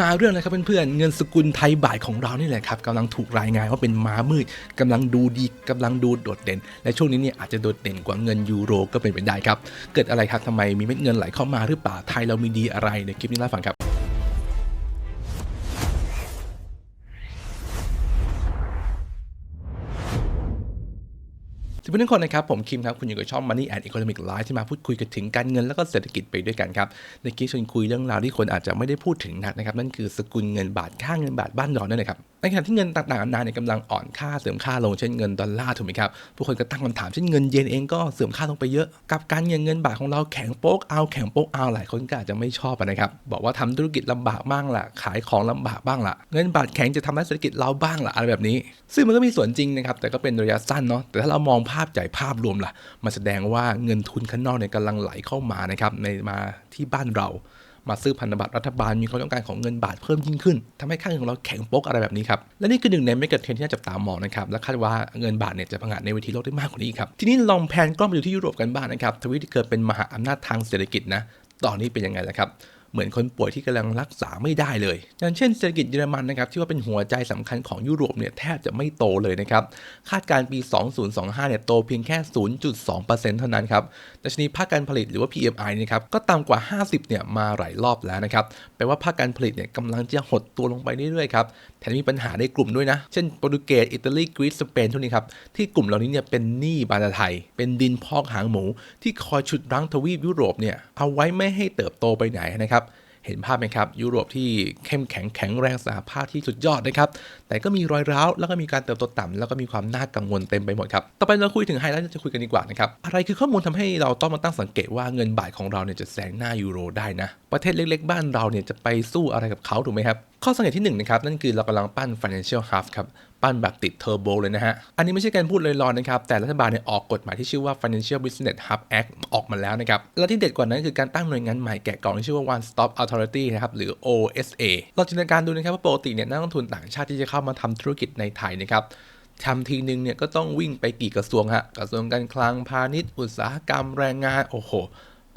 มาเรื่องอะไรครับเพื่อนๆเงินสกุลไทยบาทของเรานี่แหละครับกำลังถูกรายงานว่าเป็นม้ามืดกำลังดูดีกำลังดูโดดเด่น และช่วงนี้เนี่ยอาจจะโดดเด่นกว่าเงินยูโรก็เป็นไปได้ครับ เกิดอะไรครับทำไมมีเม็ดเงินไหลเข้ามาหรือเปล่าไทยเรามีดีอะไรในคลิปนี้เล่าฟังครับ สวัสดีทุกคนนะครับ ผมคิมครับ คุณอยู่กับช่อง Money and Economic Life ที่มาพูดคุยกันถึงการเงินแล้วก็เศรษฐกิจไปด้วยกันครับในคลิปชวนคุยเรื่องราวที่คนอาจจะไม่ได้พูดถึงนักนะครับ นั่นคือสกุลเงินบาทค่าเงินบาทบ้านเรานั่นเองครับในขณะที่เงินต่างๆนานาเนี่ยกำลังอ่อนค่าเสื่อมค่าลงเช่นเงินดอลลาร์ถูกไหมครับผู้คนก็ตั้งคำถามเช่นเงินเยนเองก็เสื่อมค่าลงไปเยอะกับการเงินเงินบาทของเราแข็งโป๊กเอาแข็งโป๊กเอาหลายคนก็อาจจะไม่ชอบนะครับบอกว่าทำธุรกิจลำบากบ้างล่ะขายของลำบากบ้างล่ะเงินบาทแข็งจะทำให้เศรษฐกิจเราบ้างล่ะอะไรแบบนี้ ซึ่งมันก็มีส่วนจริงนะครับแต่ก็เป็นระยะสั้นเนาะแต่ถ้าเรามองภาาพใหญ่ภาพรวมล่ะมันแสดงว่าเงินทุนข้างนอกเนี่ยกำลังไหลเข้ามานะครับในมาที่บ้านเรามาซื้อพันธบัตรรัฐบาลมีความต้องการของเงินบาทเพิ่มยิ่งขึ้นทำให้ค่าเงินของเราแข็งโป๊กอะไรแบบนี้ครับและนี่คือหนึ่งในเมกะเทรนที่น่าจับตามองนะครับและคาดว่าเงินบาทเนี่ยจะพังอาจในเวทีโลกได้มากกว่านี้อีกครับทีนี้ลองแพนกล้องไปดูที่ยุโรปกันบ้างนะครับทวีปที่เคยเป็นมหาอำนาจทางเศรษฐกิจนะตอนนี้เป็นยังไงล่ะครับ เหมือนคนป่วยที่กำลังรักษาไม่ได้เลยอย่างเช่นเศรษฐกิจเยอรมันนะครับที่ว่าเป็นหัวใจสำคัญของยุโรปเนี่ยแทบจะไม่โตเลยนะครับ คาดการณ์ปี 2025 เนี่ยโตเพียงแค่ 0.2%เท่านั้นครับดัชนีภาคการผลิตหรือว่า PMI นะครับก็ต่ำกว่า 50 เนี่ยมาหลายรอบแล้วนะครับ แปลว่าภาคการผลิตเนี่ยกำลังจะหดตัวลงไปเรื่อยๆครับ แถมมีปัญหาในกลุ่มด้วยนะ เช่นโปรตุเกส อิตาลี กรีซ สเปนทุกนี้ครับ ที่กลุ่มเหล่านี้เนี่ยเป็นหนี้บานาไทย เป็นดินพอกหางหมู ที่คอยฉุดรั้งทวีปยุโรปเนี่ยเอาไว้ไม่ให้เติบโตไปไหนนะครับ เห็นภาพไหมครับ ยุโรปที่เข้มแข็งแข็งแรงสหภาพที่สุดยอดนะครับ แต่ก็มีรอยร้าวแล้วก็มีการเติบโตต่ำแล้วก็มีความน่ากังวลเต็มไปหมดครับต่อไปเราคุยถึงไฮไลท์จะคุยกันดีกว่านะครับอะไรคือข้อมูลทำให้เราต้องมาตั้งสังเกตว่าเงินบาทของเราเนี่ยจะแซงหน้ายูโรได้นะ ประเทศเล็กๆ บ้านเราเนี่ยจะไปสู้อะไรกับเขาถูกไหมครับข้อสังเกตที่หนึ่งนะครับนั่นคือเรากำลังปั้น financial hub ครับปั้นแบบติดเทอร์โบเลยนะฮะ อันนี้ไม่ใช่การพูดลอยๆนะครับ แต่รัฐบาลเนี่ยออกกฎหมายที่ชื่อว่า Financial Business Hub Act ออกมาแล้วนะครับ และที่เด็ดกว่านั้นคือการตั้งหน่วยงานใหม่แกะกล่องที่ชื่อว่า One Stop Authority นะครับ หรือ OSA เราจินตนาการดูนะครับว่าปกติเนี่ยนักลงทุนต่างชาติที่จะเข้ามาทำธุรกิจในไทยนะครับทำทีนึงเนี่ยก็ต้องวิ่งไปกี่กระทรวงฮะกระทรวงการคลังพาณิชย์ อุตสาหกรรมแรงงานโอ้โห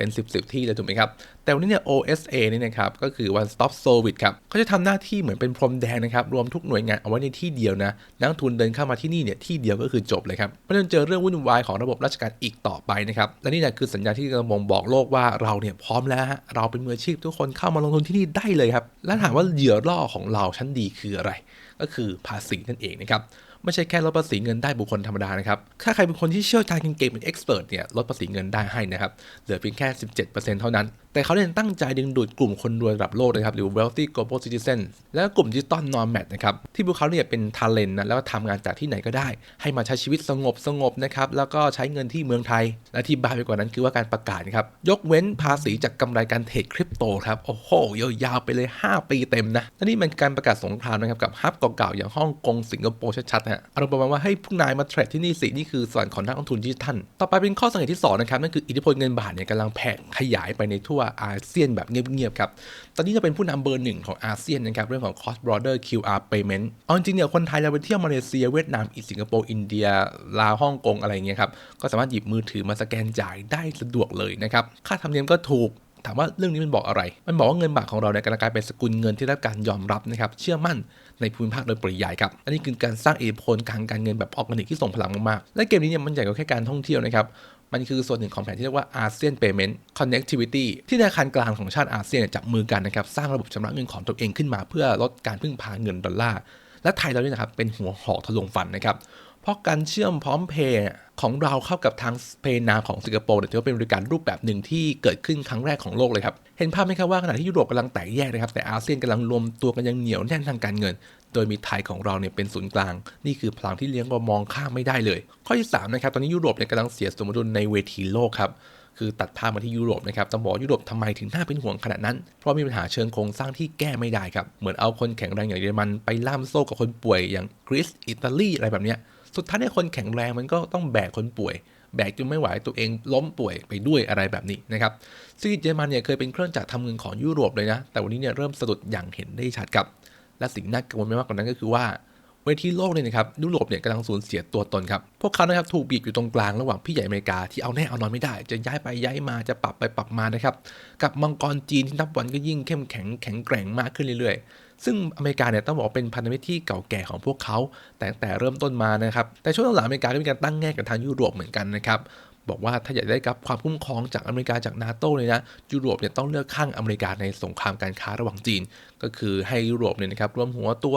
เป็น 10บสที่เลยถูกไหมครับ แต่วันนี้เนี่ย OSA นี่นะครับก็คือ One Stop Service ครับเขาจะทำหน้าที่เหมือนเป็นพรมแดงนะครับรวมทุกหน่วยงานเอาไว้ในที่เดียวนะนักทุนเดินเข้ามาที่นี่เนี่ยที่เดียวก็คือจบเลยครับไม่ต้องเจอเรื่องวุ่นวายของระบบราชการอีกต่อไปนะครับและนี่แหละคือสัญญาที่กำลังบ่งบอกโลกว่าเราเนี่ยพร้อมแล้วฮะเราเป็นมืออาชีพทุกคนเข้ามาลงทุนที่นี่ได้เลยครับและถามว่าเหยื่อล่อของเราชั้นดีคืออะไร ก็คือภาษีนั่นเองนะครับ ไม่ใช่แค่ลดภาษีเงินได้บุคคลธรรมดานะครับ ถ้าใครเป็นคนที่เชี่ยวชาญเก่งๆเป็นเอ็กซ์เพรสเนี่ยลดภาษีเงินได้ให้นะครับ เหลือเพียงแค่ 17%เท่านั้นแต่เขาเนี่ยตั้งใจดึงดูดกลุ่มคนรวยระดับโลกนะครับหรือ wealthy global citizen และกลุ่มดิจิตอลนอนแมทนะครับที่พวกเขาเนี่ยเป็นทาเลนต์นะแล้วก็ทำงานจากที่ไหนก็ได้ ให้มาใช้ชีวิตสงบสงบนะครับแล้วก็ใช้เงินที่เมืองไทย และที่บ้าไปกว่านั้นคือว่าการประกาศครับยกเว้นภาษีจากกำไรการเทรดคริปโตครับโอ้โหยาวๆไปเลย 5 ปีเต็มนะและนี่มันการประกาศสงครามนะครับกับฮับเก่าๆอย่างฮ่องกงสิงคโปร์ชัดๆฮะอารมณ์ประมาณว่าให้พวกนายมาเทรดที่นี่สินี่คือส่วนของนักลงทุนดิจิทัลต่อไปเป็นข้อสังเกตที่สองนะครับนั่นคืออิทธิพลเงินบาทเนี่ยกำลังแผ่ขยายไปในทั่ววอาเซียนแบบเงียบๆครับ ตอนนี้จะเป็นผู้นำเบอร์หนึ่งของอาเซียนนะครับ เรื่องของ cross border QR payment เอาจริงๆเนี่ยคนไทยเราไปเที่ยวมาเลเซียเวียดนามอีสิงคโปร์อินเดีย ลาวฮ่องกงอะไรเงี้ยครับก็สามารถหยิบมือถือมาสแกนจ่ายได้สะดวกเลยนะครับค่าธรรมเนียมก็ถูกถามว่าเรื่องนี้มันบอกอะไร มันบอกว่าเงินบาทของเราเนี่ยกำลังกลายเป็นสกุลเงินที่ได้รับการยอมรับนะครับ เชื่อมั่น ในภูมิภาคโดยปริยายครับอันนี้คือการสร้างเอพลการการเงินแบบออร์แกนิกที่ส่งพลังมากๆและเกมนี้เนี่ยมันใหญ่กว่าแค่การท่องเที่ยวนะครับมันคือส่วนหนึ่งของแผนที่เรียกว่าอาเซียน Payment Connectivity ที่ธนาคารกลางของชาติอาเซียนจับมือกันนะครับสร้างระบบชำระเงินของตัวเองขึ้นมา เพื่อลดการพึ่งพาเงินดอลลาร์และไทยเราเนี่ยนะครับเป็นหัวหอกทะลวงฟันนะครับ เพราะการเชื่อมพร้อมเพย์ของเราเข้ากับทางเพย์นาของสิงคโปร์เนี่ยถือว่าเป็นบริการรูปแบบหนึ่งที่เกิดขึ้นครั้งแรกของโลกเลยครับ เห็นภาพไหมครับว่าขณะที่ยุโรปกำลังแตกแยกนะครับแต่อาเซียนกำลังรวมตัวกันยังเหนียวแน่นทางการเงิน โดยมีไทยของเราเนี่ยเป็นศูนย์กลาง นี่คือพลังที่เลี้ยงว่ามองข้ามไม่ได้เลย ข้อที่3นะครับตอนนี้ยุโรปเนี่ยกำลังเสียสมดุลในเวทีโลกครับคือตัดภาพมาที่ยุโรปนะครับต้องบอกยุโรปทำไมถึงน่าเป็นห่วงขนาดนั้น เพราะมีปัญหาเชิงโครงสร้างที่แก้ไม่ได้ครับ เหมือนเอาคนแข็งแรงอย่างเยอรมันไปล่ามโซ่กับคนป่วยอย่างกรีซอิตาลีอะไรแบบเนี้ย สุดท้ายเนี่ยคนแข็งแรงมันก็ต้องแบกคนป่วย แบกจนไม่ไหวตัวเองล้มป่วยไปด้วยอะไรแบบนี้นะครับซึ่งเยอรมันเนี่ยเคยเป็นเครื่องจักรทำเงินของยุโรปเลยนะ แต่วันนี้เนี่ยเริ่มสะดุดอย่างเห็นได้ชัดครับ และสิ่งน่ากังวลไม่มากกว่านั้นก็คือว่าเวทีโลกเนี่ยนะครับยุโรปเนี่ยกำลังสูญเสียตัวตนครับ พวกเขานะครับถูกบีบอยู่ตรงกลางระหว่างพี่ใหญ่อเมริกาที่เอาแน่เอานอนไม่ได้ จะย้ายไปย้ายมาจะปรับไปปรับมานะครับ กับมังกรจีนที่นับวันก็ยิ่งเข้มแข็งแข็งแกร่งมากขึ้นเรื่อยๆ ซึ่งอเมริกาเนี่ยต้องบอกว่าเป็นพันธมิตรที่เก่าแก่ของพวกเขาแต่แต่เริ่มต้นมานะครับ แต่ช่วงหลังอเมริกาก็มีการตั้งแง่กับทางยุโรปเหมือนกันนะครับบอกว่าถ้าอยากได้รับความคุ้มครองจากอเมริกาจากนาโตเลยนะยุโรปเนี่ยต้องเลือกข้างอเมริกาในสงครามการค้าระหว่างจีน ก็คือให้ยุโรปเนี่ยนะครับรวมหัวตัว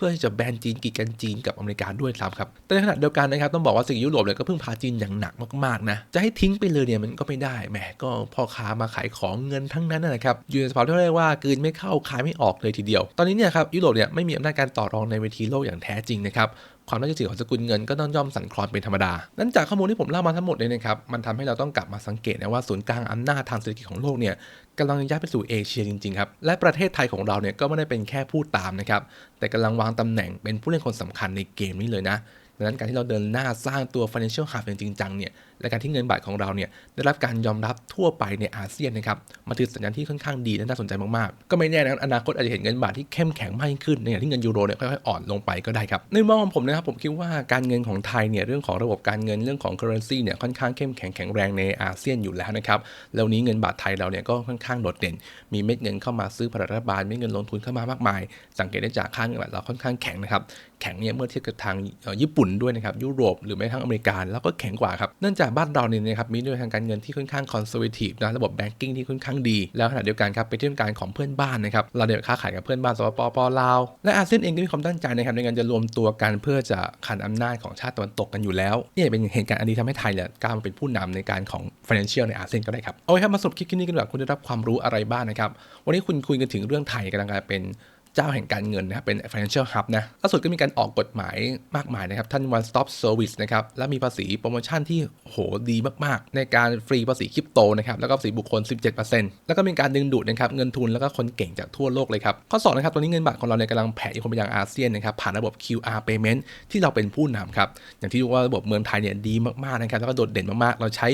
พื่อที่จะแบนจีนกีดกันจีนกับอเมริกาด้วยซ้ำครับ แต่ในขณะเดียวกันนะครับต้องบอกว่าสิ่งยุโรปเนี่ยก็พึ่งพาจีนอย่างหนักมากๆนะ จะให้ทิ้งไปเลยเนี่ยมันก็ไม่ได้แหมก็พ่อค้ามาขายของเงินทั้งนั้นนะครับอยู่ในสภาพที่เรียกว่ากืนไม่เข้าขายไม่ออกเลยทีเดียว ตอนนี้เนี่ยครับยุโรปเนี่ยไม่มีอำนาจการต่อรองในเวทีโลกอย่างแท้จริงนะครับความน่าเชื่อถือของสกุลเงินก็ต้องย่อมสั่นคลอนเป็นธรรมดา นั้นจากข้อมูลที่ผมเล่ามาทั้งหมดเลยนะครับ มันทำให้เราต้องกลับมาสังเกตนะว่าศูนย์กลางอำนาจทางเศรษฐกิจของโลกเนี่ย กำลังย้ายไปสู่เอเชียจริงๆครับ และประเทศไทยของเราเนี่ยก็ไม่ได้เป็นแค่ผู้ตามนะครับ แต่กำลังวางตำแหน่งเป็นผู้เล่นคนสำคัญในเกมนี้เลยนะ ดังนั้นการที่เราเดินหน้าสร้างตัว financial hub อย่างจริงจังเนี่ยและการที่เงินบาทของเราเนี่ยได้รับการยอมรับทั่วไปในอาเซียนนะครับมันถือสัญญาณที่ค่อนข้างดีและน่าสนใจมากๆ ก็ไม่แน่นะอนาคตอาจจะเห็นเงินบาทที่เข้มแข็งมากขึ้นในขณะที่เงินยูโรเนี่ยค่อยๆอ่อนลงไปก็ได้ครับในมุมมองของผมนะครับผมคิดว่าการเงินของไทยเนี่ยเรื่องของระบบการเงินเรื่องของ currency เนี่ยค่อนข้างเข้มแข็งแข็งแรงในอาเซียนอยู่แล้วนะครับแล้วนี้เงินบาทไทยเราเนี่ยก็ค่อนข้างโดดเด่น มีเม็ดเงินเข้ามาซื้อพันธรัฐบาลเม็ดเงินลงทุนเข้ามามากมาย สังเกตได้จากค่าเงินบาทเราค่อนข้างแข็งนะครับ แข็งเนี่ยเมื่อเทียบกับทางญี่ปุ่นด้วยนะครับยุโรปหรือแม้กระทั่งอเมริกาแล้วก็แข็งกว่าครับเนื่องจากบ้านเราเนี่ยนะครับมีด้วยทางการเงินที่ค่อนข้างคอนเซอร์เวทีฟนะระบบแบงกิ้งที่ค่อนข้างดี แล้วขณะเดียวกันครับเป็นที่ต้องการของเพื่อนบ้านนะครับเราเนี่ยค้าขายกับเพื่อนบ้านสปปปลาวและอาเซียนเองก็มีความตั้งใจนะครับในการจะรวมตัวกันเพื่อจะขันอำนาจของชาติตะวันตกกันอยู่แล้วนี่เป็นเหตุการณ์อันดีทำให้ไทยเนี่ยก้าวมาเป็นผู้นำในการของ financial ในอาเซียนก็ได้ครับเอาไว้ครับมาสรุปคลิปนี้กันดีกว่าคุณได้รับความรู้อะไรบ้างนะครับวันนี้คุณคุยกันถึงเรื่องไทยกำลังกลายเป็น เจ้าแห่งการเงินนะครับเป็น financial hub นะล่าสุดก็มีการออกกฎหมายมากมายนะครับท่าน one stop service นะครับและมีภาษีโปรโมชั่นที่โหดีมากๆ ในการฟรีภาษีคริปโตนะครับแล้วก็ภาษีบุคคล 17%แล้วก็มีการดึงดูดนะครับเงินทุนแล้วก็คนเก่งจากทั่วโลกเลยครับข้อ2นะครับตอนนี้เงินบาทของเราเนี่ยกำลังแผ่อิทธิพลไปยังอาเซียนนะครับผ่านระบบ QR payment ที่เราเป็นผู้นำครับอย่างที่รู้ว่าระบบเมืองไทยเนี่ยดีมากๆนะครับแล้วก็โดดเด่นมากๆ เราใช้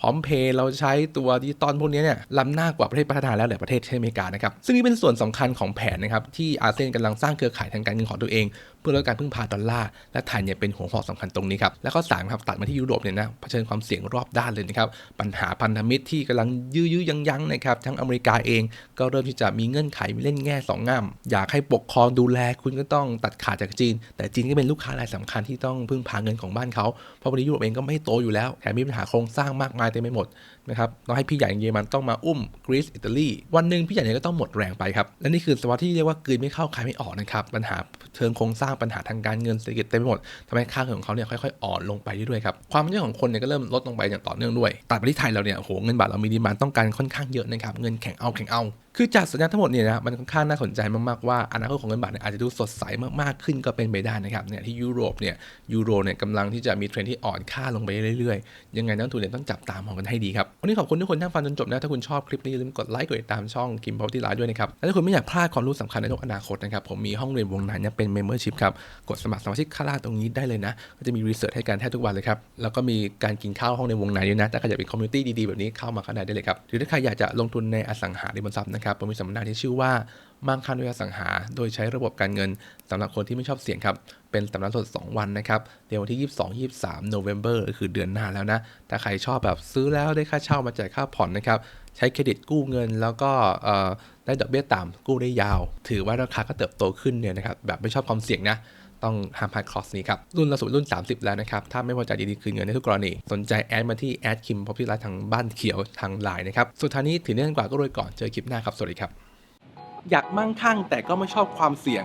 พร้อมเพย์เราใช้ตัวดิจิตอลพวกนี้เนี่ยล้ำหน้ากว่าประเทศพัฒนาแล้วหลายประเทศเช่นอเมริกานะครับซึ่งนี่เป็นส่วนสำคัญของแผนนะครับทีที่อาเซียนกำลังสร้างเครือข่ายทางการเงินของตัวเอง เพื่อลดการพึ่งพาดอลลาร์และไทยเนี่ยเป็นหัวหอกสำคัญตรงนี้ครับและข้อสามครับตัดมาที่ยุโรปเนี่ยนะเผชิญความเสี่ยงรอบด้านเลยนะครับปัญหาพันธมิตรที่กำลังยื้อยื้อยั้งยังนะครับทั้งอเมริกาเองก็เริ่มที่จะมีเงื่อนไขมีเล่นแง่สองง่ามอยากให้ปกครองดูแลคุณก็ต้องตัดขาดจากจีน แต่จีนก็เป็นลูกค้ารายสำคัญที่ต้องพึ่งพาเงินของบ้านเขาเพราะวันนี้ยุโรปเองก็ไม่โตอยู่แล้วแถมมีปัญหาโครงสร้างมากมายเต็มไปหมด นะครับต้องให้พี่ใหญ่เยอรมันต้องมาอุ้มกรีซอิตาลีวันหนึ่งพี่ใหญ่เนี่ยก็ต้องหมดแรงไปครับและนี่คือสภาวะที่เรียกว่ากืนไม่เข้าคายไม่ออกนะครับปัญหาเชิงโครงสร้างปัญหาทางการเงินเศรษฐกิจเต็มไปหมดทำให้ค่าเงินของเขาเนี่ยค่อยๆอ่อนลงไปเรื่อยๆครับความมั่นใจของคนเนี่ยก็เริ่มลดลงไปอย่างต่อเนื่องด้วยตัดไปที่ไทยเราเนี่ยโอ้โหเงินบาทเรามีดีมานต้องการค่อนข้างเยอะนะครับเงินแข็งเอาแข็งเอาคือจากสัญญาณทั้งหมดเนี่ยนะมันค่อนข้างน่าสนใจมาก ๆ ว่าอนาคตของเงินบาทเนี่ยอาจจะดูสดใสมาก ๆ ขึ้นก็เป็นไปได้นะครับเนี่ยที่ยุโรปเนี่ยยูโรเนี่ยกำลังที่จะมีเทรนที่อ่อนค่าลงไปเรื่อย ๆ ยังไงนักลงทุนเนี่ยต้องจับตามองกันให้ดีครับ วันนี้ขอบคุณทุกคนที่ฟังจนจบนะ ถ้าคุณชอบคลิปนี้อย่าลืมกดไลค์กดติดตามช่องคิมพาวที่ไลน์ด้วยนะครับและถ้าคุณไม่อยากพลาดความรู้สำคัญในโลกอนาคตนะครับผมมีห้องเรียนวงในเนี่ยเป็น membership ครับกดสมัครสมาชิกข้างล่าตรงนี้ได้เลยนะก็จะมีรีเสิร์ชให้กันแทบทุกวันเลยครับแล้วก็มีการกินข้าวห้องในวงในด้วยนะถ้าใครอยากเป็นคอมมูนิตี้ดีๆแบบนี้เข้ามาข้างในได้เลยครับหรือถ้าใครอยากจะลงทุนในอสังหาริมทรัพย์นะครับผมมีสัมมนาที่ชื่อว่ามั่งคั่งด้วยอสังหา โดยใช้ระบบการเงินสำหรับคนที่ไม่ชอบเสี่ยงครับ เป็นสัมมนาสด 2 วันนะครับเดี๋ยววันที่ 22 23 November ก็คือเดือนหน้าแล้วนะ ถ้าใครชอบแบบซื้อแล้วได้ค่าเช่ามาจ่ายค่าผ่อนนะครับ ใช้เครดิตกู้เงินแล้วก็เอ่อได้ดอกเบี้ยต่ำกู้ได้ยาว ถือว่าราคาก็เติบโตขึ้นเนี่ยนะครับแบบไม่ชอบความเสี่ยงนะ ต้องห้ามพลาดคอร์สนี้ครับ รุ่นล่าสู่รุ่น 30 แล้วนะครับ ถ้าไม่พอใจดีๆคืนเงินในทุกกรณี สนใจแอดมาที่แอดคิมพอพี่ไลท์ทางบ้านเขียวทางไลน์นะครับ สุดท้ายนี้ถือเนื่องกว่าก็รวยก่อนเจอคลิปหน้าครับสวัสดีครับ อยากมั่งคั่งแต่ก็ไม่ชอบความเสี่ยง